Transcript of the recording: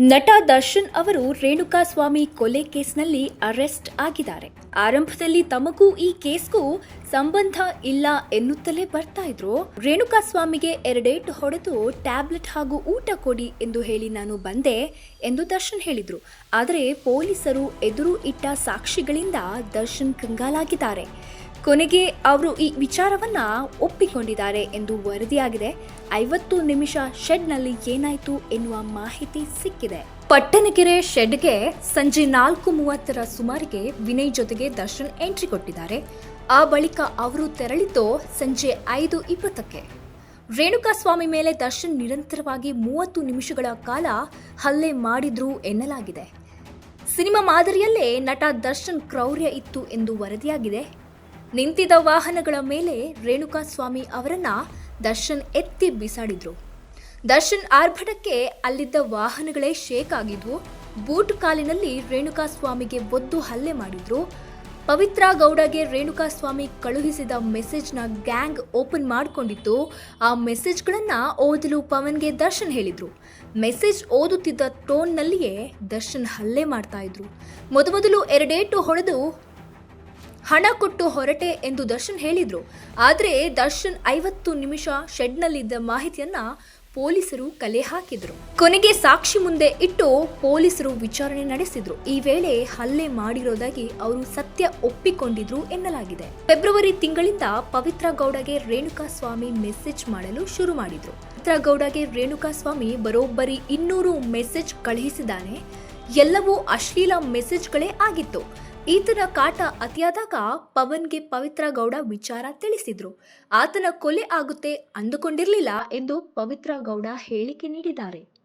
ನಟ ದರ್ಶನ್ ಅವರು ರೇಣುಕಾಸ್ವಾಮಿ ಕೊಲೆ ಕೇಸ್ನಲ್ಲಿ ಅರೆಸ್ಟ್ ಆಗಿದ್ದಾರೆ. ಆರಂಭದಲ್ಲಿ ತಮಗೂ ಈ ಕೇಸ್ಗೂ ಸಂಬಂಧ ಇಲ್ಲ ಎನ್ನುತ್ತಲೇ ಬರ್ತಾ ಇದ್ರು. ರೇಣುಕಾಸ್ವಾಮಿಗೆ ಎರಡೇಟು ಹೊಡೆದು ಟ್ಯಾಬ್ಲೆಟ್ ಹಾಗೂ ಊಟ ಕೊಡಿ ಎಂದು ಹೇಳಿ ನಾನು ಬಂದೆ ಎಂದು ದರ್ಶನ್ ಹೇಳಿದ್ರು. ಆದರೆ ಪೊಲೀಸರು ಎದುರು ಇಟ್ಟ ಸಾಕ್ಷಿಗಳಿಂದ ದರ್ಶನ್ ಕಂಗಾಲಾಗಿದ್ದಾರೆ. ಕೊನೆಗೆ ಅವರು ಈ ವಿಚಾರವನ್ನ ಒಪ್ಪಿಕೊಂಡಿದ್ದಾರೆ ಎಂದು ವರದಿಯಾಗಿದೆ. ಐವತ್ತು ನಿಮಿಷ ಶೆಡ್ನಲ್ಲಿ ಏನಾಯ್ತು ಎನ್ನುವ ಮಾಹಿತಿ ಸಿಕ್ಕಿದೆ. ಪಟ್ಟಣಕೆರೆ ಶೆಡ್ಗೆ ಸಂಜೆ ನಾಲ್ಕು ಮೂವತ್ತರ ಸುಮಾರಿಗೆ ವಿನಯ್ ಜೊತೆಗೆ ದರ್ಶನ್ ಎಂಟ್ರಿ ಕೊಟ್ಟಿದ್ದಾರೆ. ಆ ಬಳಿಕ ಅವರು ತೆರಳಿದ್ದು ಸಂಜೆ ಐದು ಇಪ್ಪತ್ತಕ್ಕೆ. ರೇಣುಕಾಸ್ವಾಮಿ ಮೇಲೆ ದರ್ಶನ್ ನಿರಂತರವಾಗಿ ಮೂವತ್ತು ನಿಮಿಷಗಳ ಕಾಲ ಹಲ್ಲೆ ಮಾಡಿದ್ರು ಎನ್ನಲಾಗಿದೆ. ಸಿನಿಮಾ ಮಾದರಿಯಲ್ಲೇ ನಟ ದರ್ಶನ್ ಕ್ರೌರ್ಯ ಇತ್ತು ಎಂದು ವರದಿಯಾಗಿದೆ. ನಿಂತಿದ್ದ ವಾಹನಗಳ ಮೇಲೆ ರೇಣುಕಾಸ್ವಾಮಿ ಅವರನ್ನ ದರ್ಶನ್ ಎತ್ತಿ ಬಿಸಾಡಿದ್ರು. ದರ್ಶನ್ ಆರ್ಭಟಕ್ಕೆ ಅಲ್ಲಿದ್ದ ವಾಹನಗಳೇ ಶೇಕ್ ಆಗಿದ್ವು. ಬೂಟ್ ಕಾಲಿನಲ್ಲಿ ರೇಣುಕಾಸ್ವಾಮಿಗೆ ಒದ್ದು ಹಲ್ಲೆ ಮಾಡಿದ್ರು. ಪವಿತ್ರ ಗೌಡಗೆ ರೇಣುಕಾಸ್ವಾಮಿ ಕಳುಹಿಸಿದ ಮೆಸೇಜ್ನ ಗ್ಯಾಂಗ್ ಓಪನ್ ಮಾಡಿಕೊಂಡಿತ್ತು. ಆ ಮೆಸೇಜ್ಗಳನ್ನ ಓದಲು ಪವನ್ಗೆ ದರ್ಶನ್ ಹೇಳಿದ್ರು. ಮೆಸೇಜ್ ಓದುತ್ತಿದ್ದ ಟೋನ್ನಲ್ಲಿಯೇ ದರ್ಶನ್ ಹಲ್ಲೆ ಮಾಡ್ತಾ ಇದ್ರು. ಮೊದಮೊದಲು ಎರಡೇಟು ಹೊಡೆದು ಹಣ ಕೊಟ್ಟು ಹೊರಟೆ ಎಂದು ದರ್ಶನ್ ಹೇಳಿದ್ರು. ಆದರೆ ದರ್ಶನ್ ಐವತ್ತು ನಿಮಿಷ ಶೆಡ್ನಲ್ಲಿದ್ದ ಮಾಹಿತಿಯನ್ನ ಪೊಲೀಸರು ಕಲೆ ಹಾಕಿದ್ರು. ಕೊನೆಗೆ ಸಾಕ್ಷಿ ಮುಂದೆ ಇಟ್ಟು ಪೊಲೀಸರು ವಿಚಾರಣೆ ನಡೆಸಿದ್ರು. ಈ ವೇಳೆ ಹಲ್ಲೆ ಮಾಡಿರೋದಾಗಿ ಅವರು ಸತ್ಯ ಒಪ್ಪಿಕೊಂಡಿದ್ರು ಎನ್ನಲಾಗಿದೆ. ಫೆಬ್ರವರಿ ತಿಂಗಳಿಂದ ಪವಿತ್ರ ಗೌಡಗೆ ರೇಣುಕಾ ಸ್ವಾಮಿ ಮೆಸೇಜ್ ಮಾಡಲು ಶುರು ಮಾಡಿದ್ರು. ಪವಿತ್ರ ಗೌಡಗೆ ರೇಣುಕಾ ಸ್ವಾಮಿ ಬರೋಬ್ಬರಿ ಇನ್ನೂರು ಮೆಸೇಜ್ ಕಳುಹಿಸಿದ್ದಾನೆ. ಎಲ್ಲವೂ ಅಶ್ಲೀಲ ಮೆಸೇಜ್ಗಳೇ ಆಗಿತ್ತು. ಈತನ ಕಾಟ ಅತಿಯಾದಾಗ ಪವನ್ಗೆ ಪವಿತ್ರ ಗೌಡ ವಿಚಾರ ತಿಳಿಸಿದ್ರು. ಆತನ ಕೊಲೆ ಆಗುತ್ತೆ ಅಂದುಕೊಂಡಿರಲಿಲ್ಲ ಎಂದು ಪವಿತ್ರ ಗೌಡ ಹೇಳಿಕೆ ನೀಡಿದ್ದಾರೆ.